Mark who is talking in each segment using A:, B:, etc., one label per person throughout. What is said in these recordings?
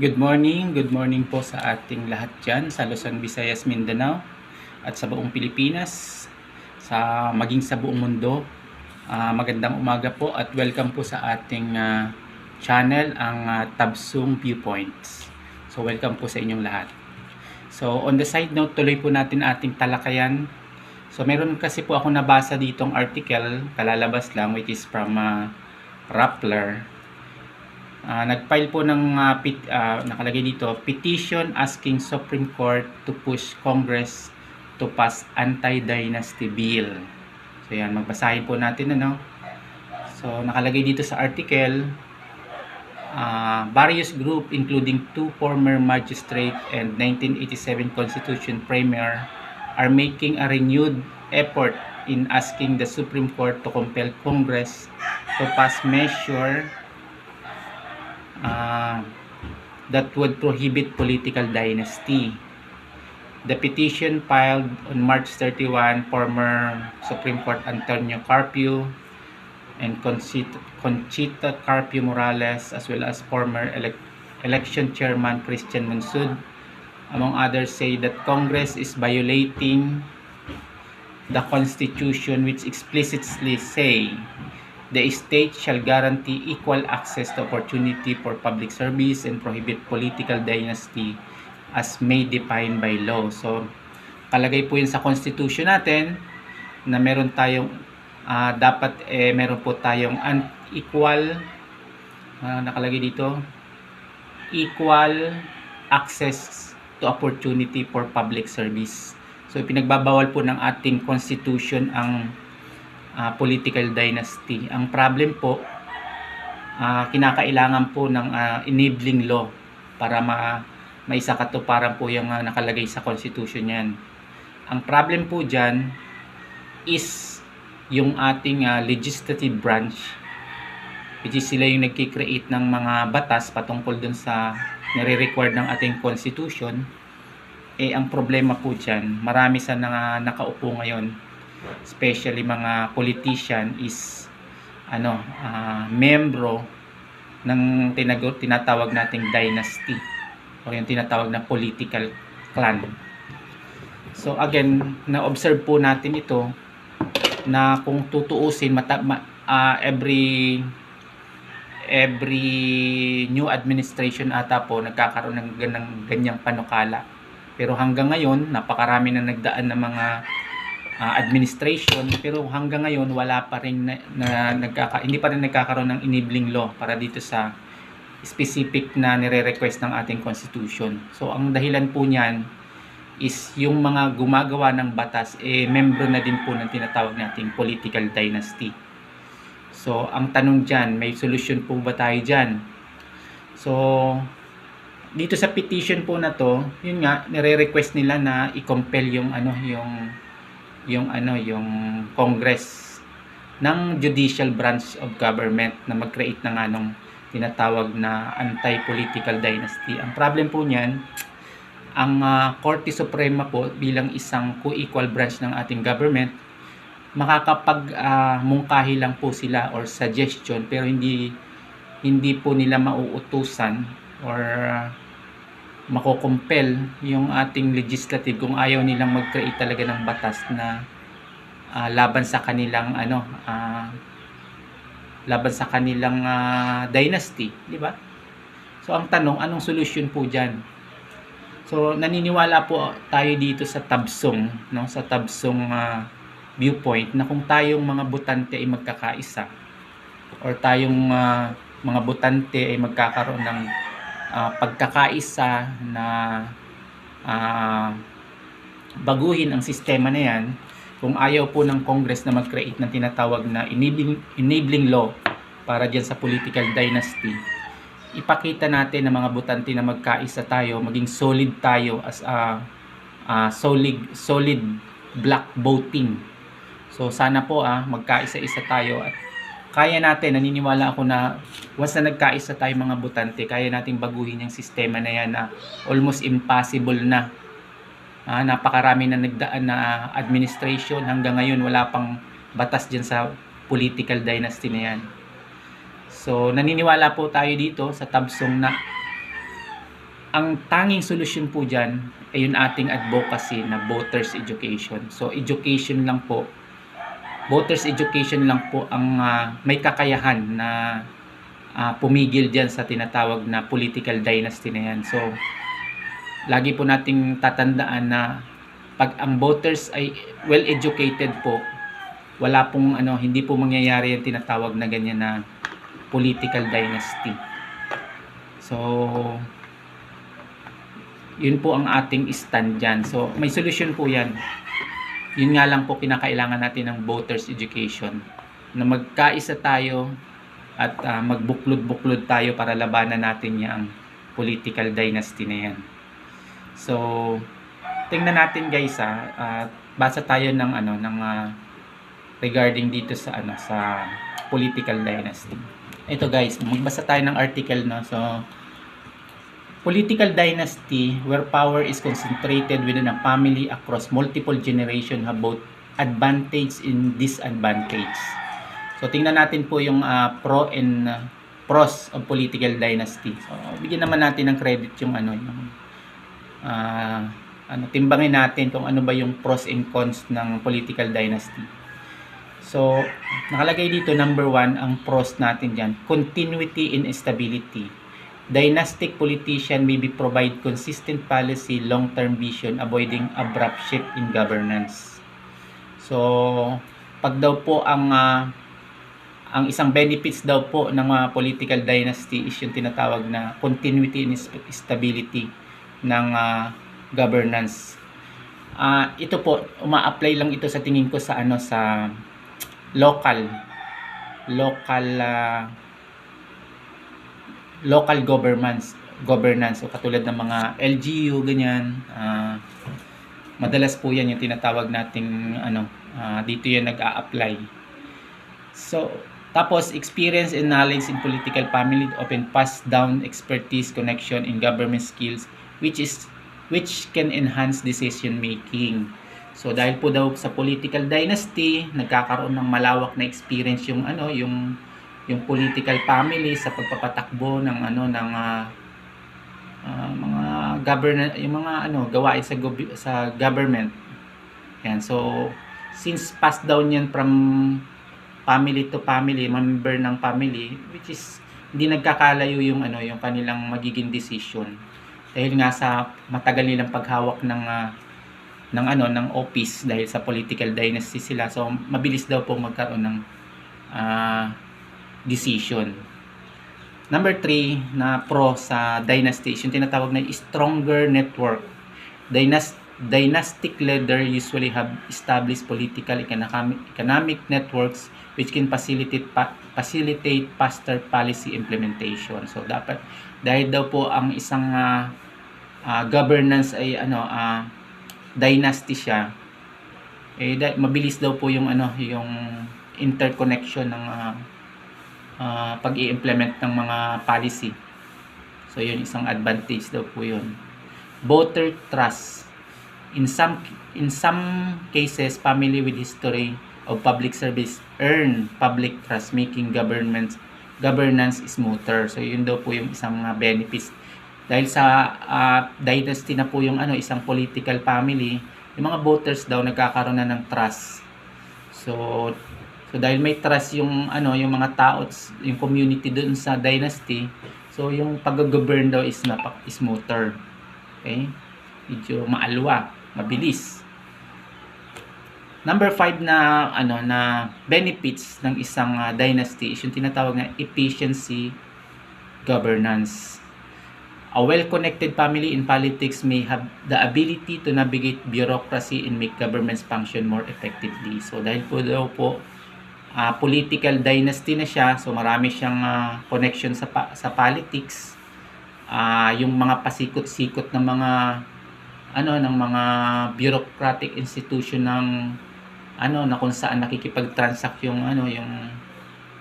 A: Good morning, good morning po sa ating lahat dyan sa Luzon, Visayas, Mindanao at sa buong Pilipinas, sa maging sa buong mundo. Ah, magandang umaga po at welcome po sa ating ah, channel, ang ah, Tabsung Viewpoints. So welcome po sa inyong lahat. So on the side note, tuloy po natin ating talakayan. So meron kasi po ako nabasa ditong article, kalalabas lang, which is from ah, Rappler. Ah, nag-file po ng ah, pet- ah, nakalagay dito, petition asking Supreme Court to push Congress to pass anti-dynasty bill. So yan, magbasahin po natin ano. So nakalagay dito sa article, ah, various group including two former magistrate and 1987 Constitution Premier are making a renewed effort in asking the Supreme Court to compel Congress to pass measure uh, that would prohibit political dynasty. The petition filed on March 31, former Supreme Court Antonio Carpio and Conchita, Carpio Morales, as well as former elec- election chairman Christian Mansud, among others, say that Congress is violating the Constitution which explicitly say the state shall guarantee equal access to opportunity for public service and prohibit political dynasty as may defined by law. So, kalagay po yun sa Constitution natin na meron tayong ah, dapat eh meron po tayong unequal ah, nakalagay dito equal access to opportunity for public service. So pinagbabawal po ng ating constitution ang ah, political dynasty. Ang problem po, ah, kinakailangan po ng ah, enabling law para ma maisakatuparan po yung ah, nakalagay sa constitution yan. Ang problem po dyan is yung ating ah, legislative branch which is sila yung nagkikreate ng mga batas patungkol dun sa nire-require ng ating constitution eh ang problema po dyan marami sa na, nakaupo ngayon especially mga politician is ano ah, membro ng tinago, tinatawag nating dynasty o yung tinatawag na political clan. So again na-observe po natin ito na kung tutuusin mata, ma, ah, every every new administration ata po nagkakaroon ng ganang ganyang panukala. Pero hanggang ngayon napakarami na nagdaan ng mga ah, administration pero hanggang ngayon wala pa rin na, na nagkaka, hindi pa rin nagkakaroon ng enabling law para dito sa specific na nire-request ng ating constitution. So ang dahilan po niyan is yung mga gumagawa ng batas eh membro na din po ng tinatawag nating political dynasty. So ang tanong diyan, may solution po ba tayo diyan? So dito sa petition po na to, yun nga nire-request nila na i-compel yung ano yung yung ano yung Congress ng judicial branch of government na mag-create ng anong tinatawag na anti-political dynasty. Ang problem po niyan, ang ah, Korte Suprema po bilang isang co-equal branch ng ating government, makakapag ah, mungkahi lang po sila or suggestion pero hindi hindi po nila mauutusan or ah, makokompel yung ating legislative kung ayaw nilang mag-create talaga ng batas na ah, laban sa kanilang ano ah, laban sa kanilang ah, dynasty, di ba? So ang tanong, anong solution po diyan? So naniniwala po tayo dito sa Tabsong, no? Sa Tabsong ah, viewpoint na kung tayong mga butante ay magkakaisa or tayong ah, mga butante ay magkakaroon ng ah, pagkakaisa na ah, baguhin ang sistema na yan kung ayaw po ng Congress na mag-create ng tinatawag na enabling, enabling law para dyan sa political dynasty. Ipakita natin ng mga butante na magkaisa tayo maging solid tayo as a ah, solid solid black voting. So sana po ah magkaisa-isa tayo at kaya natin naniniwala ako na once na nagkaisa tayo mga butante kaya nating baguhin yung sistema na yan na almost impossible na Ah, napakarami na nagdaan na administration hanggang ngayon wala pang batas diyan sa political dynasty na yan. So naniniwala po tayo dito sa Tabsong na ang tanging solusyon po dyan ay yung ating advocacy na voters education. So, education lang po. Voters education lang po ang ah, may kakayahan na ah, pumigil dyan sa tinatawag na political dynasty na yan. So, lagi po nating tatandaan na pag ang voters ay well educated po, wala pong ano, hindi po mangyayari yung tinatawag na ganyan na political dynasty. So, yun po ang ating stand dyan. So, may solusyon po yan. Yun nga lang po kinakailangan natin ng voters education. Na magkaisa tayo at ah, magbuklod-buklod tayo para labanan natin yung political dynasty na yan. So, tingnan natin guys ha, at basa tayo ng ano ng ah, regarding dito sa ano sa political dynasty. Ito guys, magbasa tayo ng article no. So, political dynasty where power is concentrated within a family across multiple generation have both advantage and disadvantage. So tingnan natin po yung ah, pro and ah, pros of political dynasty. So bigyan naman natin ng credit yung ano yung ah, ano timbangin natin kung ano ba yung pros and cons ng political dynasty. So nakalagay dito number one ang pros natin diyan, continuity and stability dynastic politician may be provide consistent policy, long-term vision, avoiding abrupt shift in governance. So, pag daw po ang ah, ang isang benefits daw po ng mga political dynasty is yung tinatawag na continuity and st- stability ng ah, governance. Ah, ito po, uma-apply lang ito sa tingin ko sa ano sa local local ah, local governments governance. So katulad ng mga LGU ganyan. Ah, madalas po yan yung tinatawag nating ano ah, dito yan nag-a-apply. So tapos experience and knowledge in political family often passed down expertise connection in government skills which is which can enhance decision making. So dahil po daw sa political dynasty nagkakaroon ng malawak na experience yung ano yung yung political family sa pagpapatakbo ng ano ng ah, ah, mga government yung mga ano gawain sa sa government. Yan. So since passed down yan from family to family, member ng family which is hindi nagkakalayo yung ano yung kanilang magiging decision. Dahil nga sa matagal nilang paghawak ng ah, ng ano ng office dahil sa political dynasty sila. So mabilis daw po magkaroon ng ah, decision. Number three na pro sa dynasty yung tinatawag na stronger network. Dynas dynastic leader usually have established political economic, networks which can facilitate pa, facilitate faster policy implementation. So dapat dahil daw po ang isang ah, ah, governance ay ano ah, dynasty siya eh mabilis daw po yung ano yung interconnection ng ah, ah, pag-i-implement ng mga policy. So yun isang advantage daw po yun. Voter trust. In some in some cases, family with history of public service earn public trust making government governance smoother. So yun daw po yung isang ah, benefits. Dahil sa ah, dynasty na po yung ano isang political family, yung mga voters daw nagkakaroon na ng trust. So So dahil may trust yung ano, yung mga tao, yung community doon sa dynasty, so yung pag-govern daw is napak smoother. Okay? Medyo maalwa, mabilis. Number 5 na ano na benefits ng isang ah, dynasty is yung tinatawag na efficiency governance. A well-connected family in politics may have the ability to navigate bureaucracy and make governments function more effectively. So dahil po daw po ah, political dynasty na siya, so marami siyang ah, connection sa sa politics. Ah, yung mga pasikot-sikot ng mga ano ng mga bureaucratic institution ng ano na kung saan nakikipag-transact yung ano yung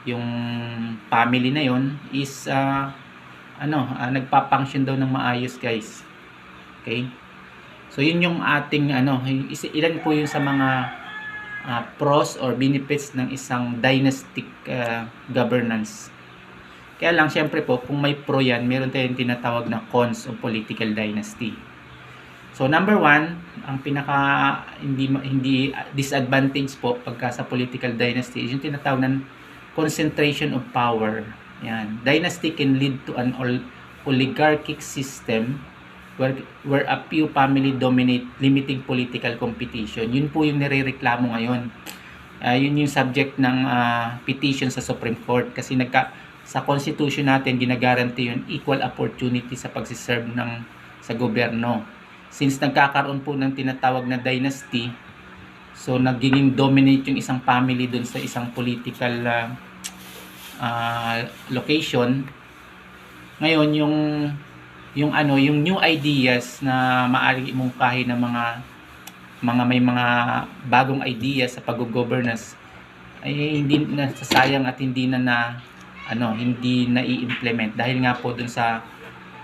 A: yung family na yon is ah, ano ah, nagpa-function daw ng maayos guys okay so yun yung ating ano ilan po yung sa mga ah, pros or benefits ng isang dynastic ah, governance Kaya lang, syempre po, kung may pro yan, meron tayong tinatawag na cons of political dynasty. So, number one, ang pinaka hindi hindi disadvantage po pagka sa political dynasty is yung tinatawag na concentration of power. Yan. Dynasty can lead to an ol- oligarchic system where, where a few family dominate limiting political competition. Yun po yung nirereklamo ngayon. Ah, yun yung subject ng ah, petition sa Supreme Court kasi nagka sa constitution natin ginagaranti yung equal opportunity sa pagsiserve ng sa gobyerno. Since nagkakaroon po ng tinatawag na dynasty, so nagiging dominate yung isang family dun sa isang political ah, ah, location. Ngayon yung yung ano, yung new ideas na maaari imungkahi ng mga mga may mga bagong ideas sa pag-governance ay hindi nasasayang at hindi na na ano, hindi na i-implement dahil nga po dun sa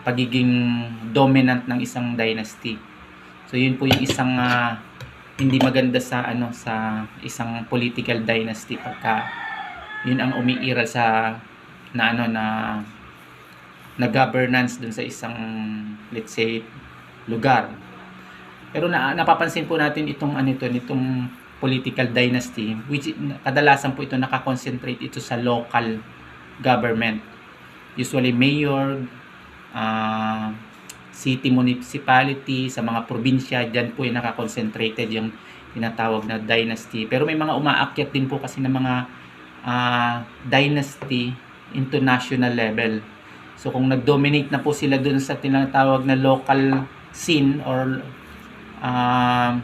A: pagiging dominant ng isang dynasty. So yun po yung isang ah, hindi maganda sa ano sa isang political dynasty pagka yun ang umiiral sa na ano na na governance dun sa isang let's say lugar. Pero na, napapansin po natin itong ano ito nitong political dynasty which kadalasan po ito nakakonsentrate ito sa local government. Usually mayor, uh, city municipality, sa mga probinsya, dyan po yung nakakoncentrated yung tinatawag na dynasty. Pero may mga umaakyat din po kasi ng mga uh, dynasty into national level. So kung nag-dominate na po sila dun sa tinatawag na local scene or uh,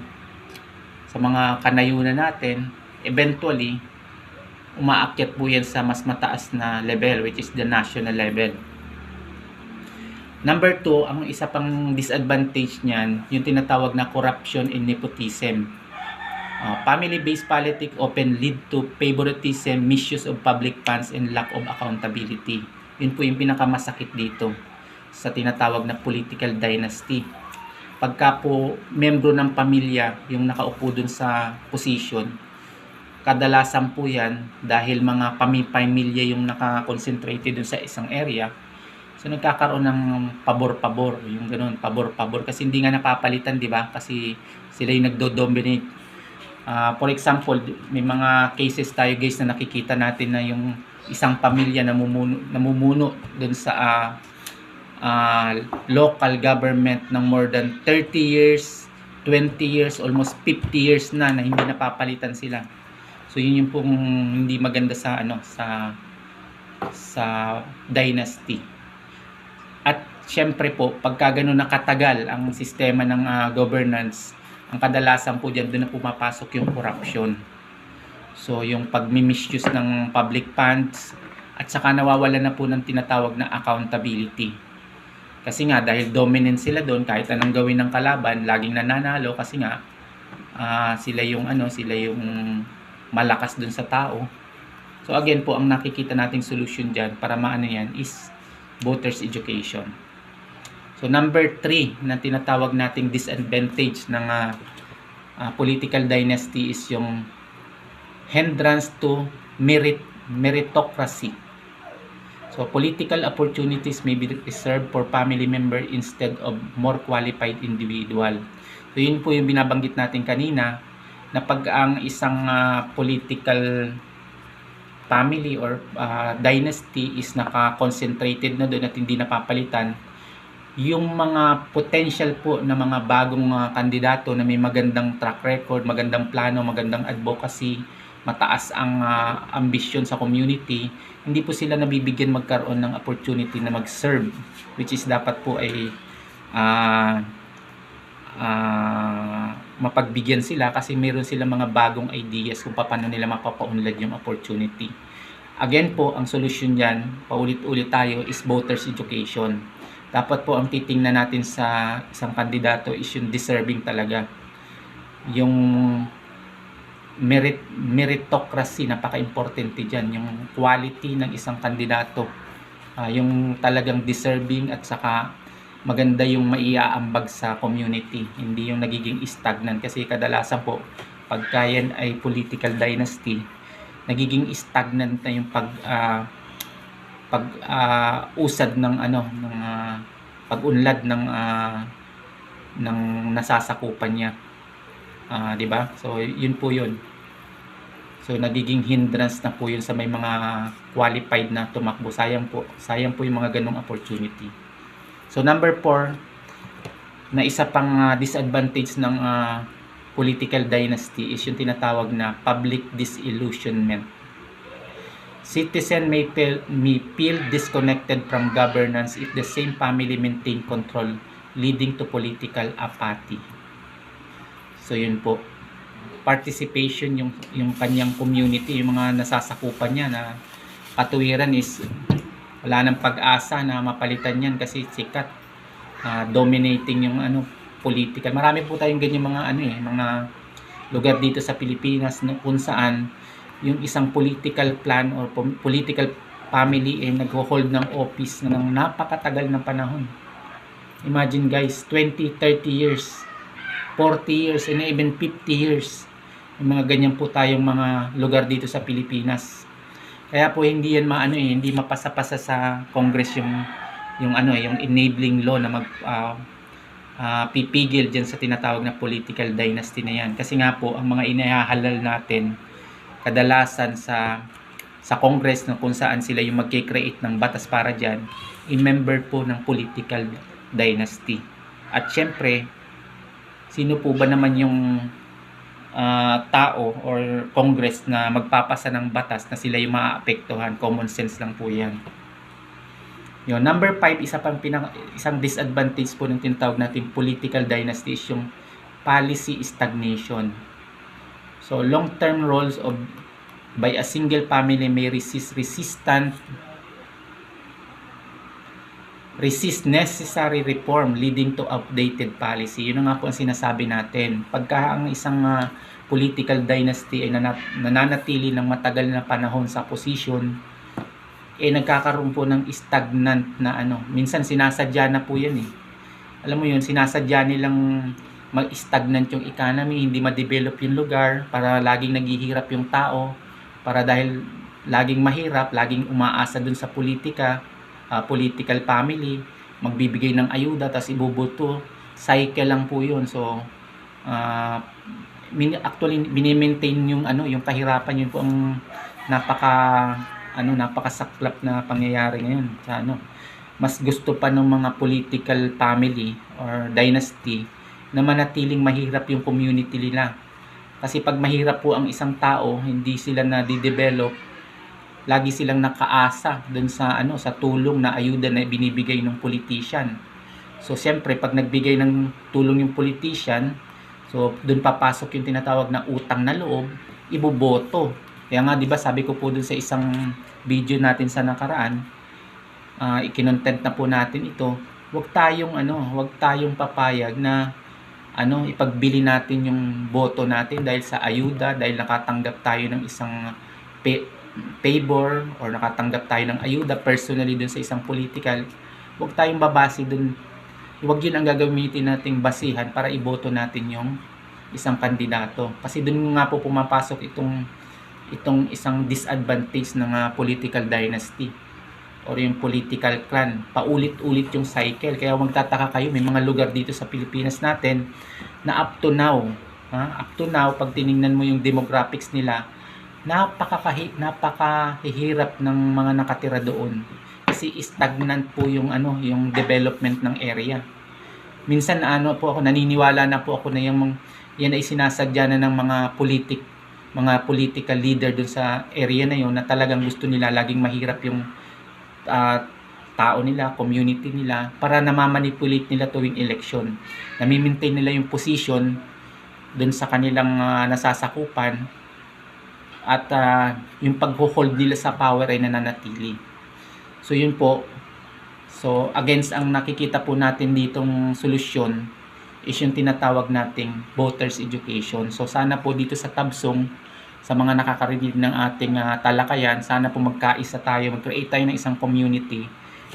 A: sa mga kanayunan natin, eventually, umaakyat po yan sa mas mataas na level which is the national level. Number two, ang isa pang disadvantage niyan, yung tinatawag na corruption and nepotism. Uh, family-based politics often lead to favoritism, misuse of public funds, and lack of accountability. Yun po yung pinakamasakit dito sa tinatawag na political dynasty. Pagka po membro ng pamilya yung nakaupo dun sa position, kadalasan po yan dahil mga pamilya yung nakakonsentrated dun sa isang area, So nagkakaroon ng pabor-pabor, yung ganoon, pabor-pabor kasi hindi nga napapalitan, 'di ba? Kasi sila yung nagdo-dominate. Uh, for example, may mga cases tayo guys na nakikita natin na yung isang pamilya namumuno namumuno doon sa uh, uh, local government ng more than 30 years, 20 years, almost 50 years na na hindi napapalitan sila. So yun yung pong hindi maganda sa ano sa sa dynasty. At syempre po, pagka ganun nakatagal ang sistema ng uh, governance, ang kadalasan po diyan doon na pumapasok yung corruption. So yung pagmi-misuse ng public funds at saka nawawala na po ng tinatawag na accountability. Kasi nga dahil dominant sila doon kahit anong gawin ng kalaban, laging nananalo kasi nga uh, sila yung ano, sila yung malakas doon sa tao. So again po ang nakikita nating solution diyan para maano yan is voters education. So number 3 na tinatawag nating disadvantage ng uh, uh, political dynasty is yung hindrance to merit meritocracy. So political opportunities may be reserved for family member instead of more qualified individual. So yun po yung binabanggit natin kanina na pag ang isang uh, political family or uh, dynasty is naka-concentrated na doon at hindi napapalitan, yung mga potential po na mga bagong uh, kandidato na may magandang track record, magandang plano, magandang advocacy, mataas ang uh, ambisyon sa community, hindi po sila nabibigyan magkaroon ng opportunity na mag-serve which is dapat po ay uh, uh, mapagbigyan sila kasi meron sila mga bagong ideas kung paano nila mapapaunlad yung opportunity. Again po, ang solusyon yan, paulit-ulit tayo, is voters education. Dapat po ang titingnan natin sa isang kandidato is yung deserving talaga. Yung merit, meritocracy, napaka-importante dyan. Yung quality ng isang kandidato. Uh, yung talagang deserving at saka maganda yung maiaambag sa community, hindi yung nagiging stagnant kasi kadalasan po pagka yan ay political dynasty, nagiging stagnant na yung pag uh, pag ah, usad ng ano ng ah, pag-unlad ng ah, ng nasasakupan niya. Ah, 'di ba? So yun po yun. So nagiging hindrance na po yun sa may mga qualified na tumakbo. Sayang po. Sayang po yung mga ganong opportunity. So number 4 na isa pang ah, disadvantage ng ah, political dynasty is yung tinatawag na public disillusionment. Citizen may feel, may feel disconnected from governance if the same family maintain control leading to political apathy. So yun po. Participation yung yung kanyang community, yung mga nasasakupan niya na katuwiran is wala nang pag-asa na mapalitan yan kasi sikat. Ah, dominating yung ano political. Marami po tayong ganyan mga ano eh, mga lugar dito sa Pilipinas no, kung saan yung isang political plan or political family ay nag-hold ng office na ng napakatagal na panahon. Imagine guys, 20, 30 years, 40 years, and even 50 years. Yung mga ganyan po tayong mga lugar dito sa Pilipinas. Kaya po hindi yan maano eh, hindi mapasa-pasa sa Congress yung yung ano eh, yung enabling law na mag ah, ah, pipigil diyan sa tinatawag na political dynasty na yan. Kasi nga po, ang mga inahalal natin, kadalasan sa sa Congress na kung saan sila yung magkikreate ng batas para dyan, i-member po ng political dynasty. At syempre, sino po ba naman yung ah, tao or Congress na magpapasa ng batas na sila yung maaapektuhan? Common sense lang po yan. Yun. Number 5, isa pang pinaka, isang disadvantage po ng tinatawag natin political dynasty is yung policy stagnation. So, long-term roles of by a single family may resist resistant resist necessary reform leading to outdated policy. Yun nga po ang sinasabi natin. Pagka ang isang ah, political dynasty ay nanat- nananatili ng matagal na panahon sa position, eh nagkakaroon po ng stagnant na ano. Minsan sinasadya na po yan eh. Alam mo yun, sinasadya nilang mag-stagnant yung economy, hindi ma-develop yung lugar, para laging naghihirap yung tao, para dahil laging mahirap, laging umaasa dun sa politika, ah, political family, magbibigay ng ayuda, tapos ibubuto. Cycle lang po yun. So, min- actually, binimaintain yung, ano, yung kahirapan yun po ang napaka ano napakasaklap na pangyayari ngayon sa ano mas gusto pa ng mga political family or dynasty na manatiling mahirap yung community nila kasi pag mahirap po ang isang tao hindi sila na develop lagi silang nakaasa dun sa ano sa tulong na ayuda na binibigay ng politician so siyempre pag nagbigay ng tulong yung politician so dun papasok yung tinatawag na utang na loob iboboto kaya nga 'di ba sabi ko po dun sa isang video natin sa nakaraan, ah ikinontent na po natin ito. Huwag tayong ano, huwag tayong papayag na ano ipagbili natin yung boto natin dahil sa ayuda, dahil nakatanggap tayo ng isang favor or nakatanggap tayo ng ayuda personally dun sa isang political. Huwag tayong babase dun. Huwag yun ang gagamitin nating basihan para iboto natin yung isang kandidato. Kasi dun nga po pumapasok itong itong isang disadvantage ng ah, political dynasty or yung political clan. Paulit-ulit yung cycle. Kaya magtataka kayo, may mga lugar dito sa Pilipinas natin na up to now, ha? up to now, pag tiningnan mo yung demographics nila, napakakahi, napakahihirap ng mga nakatira doon. Kasi stagnant po yung ano, yung development ng area. Minsan ano po ako naniniwala na po ako na yung yan ay sinasadya na ng mga politik mga political leader dun sa area na yon na talagang gusto nila laging mahirap yung ah, tao nila, community nila para namamanipulate nila tuwing election. Nami-maintain nila yung position dun sa kanilang ah, nasasakupan at ah, yung pag-hold nila sa power ay nananatili. So yun po. So against ang nakikita po natin ditong solusyon is yung tinatawag nating voters education. So sana po dito sa Tabsong sa mga nakakarinig ng ating ah, talakayan, sana po magkaisa tayo, mag-create tayo ng isang community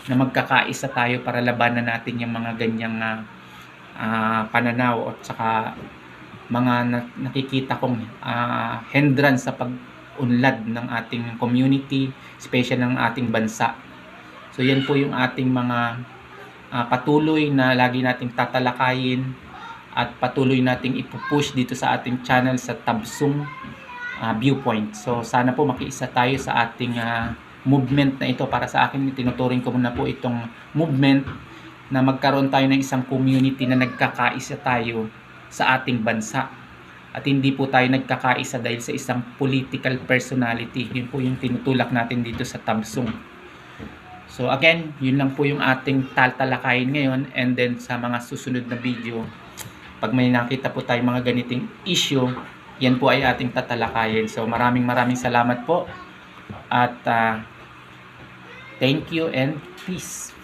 A: na magkakaisa tayo para labanan natin yung mga ganyang ah, ah, pananaw at saka mga na- nakikita kong ah, hindrance sa pag-unlad ng ating community, especially ng ating bansa. So yan po yung ating mga ah, patuloy na lagi nating tatalakayin at patuloy nating ipupush dito sa ating channel sa Tabsung ah, Viewpoint. So sana po makiisa tayo sa ating ah, movement na ito para sa akin tinuturing ko muna po itong movement na magkaroon tayo ng isang community na nagkakaisa tayo sa ating bansa at hindi po tayo nagkakaisa dahil sa isang political personality. Yun po yung tinutulak natin dito sa Tamsung. So again, yun lang po yung ating tatalakayin ngayon and then sa mga susunod na video, pag may nakita po tayong mga ganiting issue, yan po ay ating tatalakayin. So maraming maraming salamat po at ah, thank you and peace.